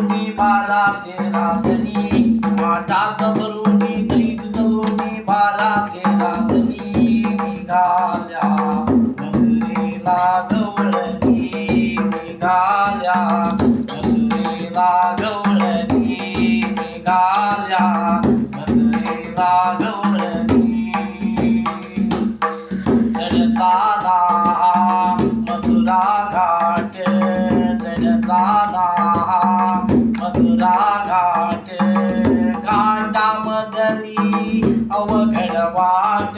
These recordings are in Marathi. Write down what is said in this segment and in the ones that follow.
लोणी बारा तेरा जणी माठात भरुनी दही लोणी बारा तेरा जणी निघाल्या मधुरेला गवळणी निघाल्या मधुरेला गवळणी निघाल्या मधुरेला गवळणी. चढताना मथुरा घाट चढताना मथुरा घाट घाटामधली अवघड वाट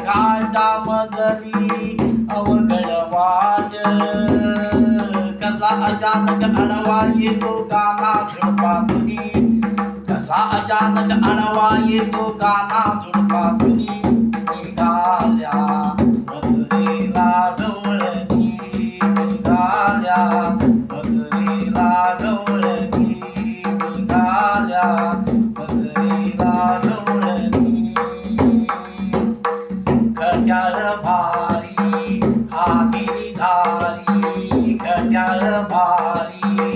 घाटामधली अवघड वाट कसा अचानक अडवा येतो गाना झुडपातुनी. कसा अचानक अडवा येतो गाना झुडपातुनी. भारी हा गिरीधारी खट्याळ भारी.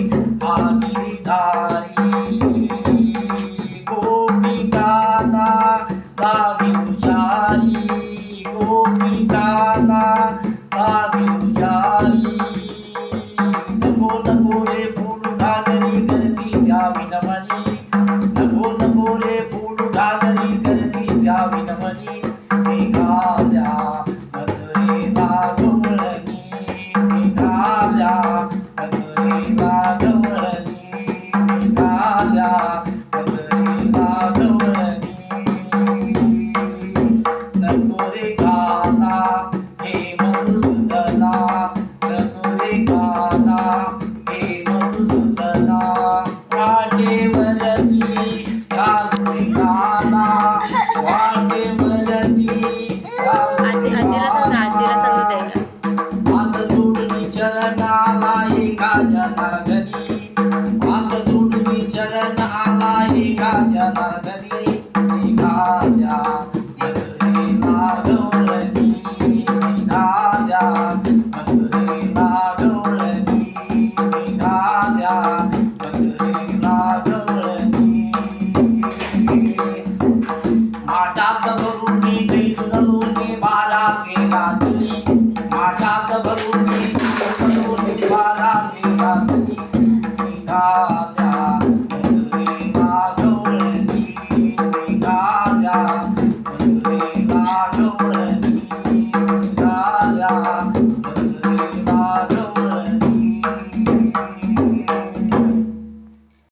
Amen.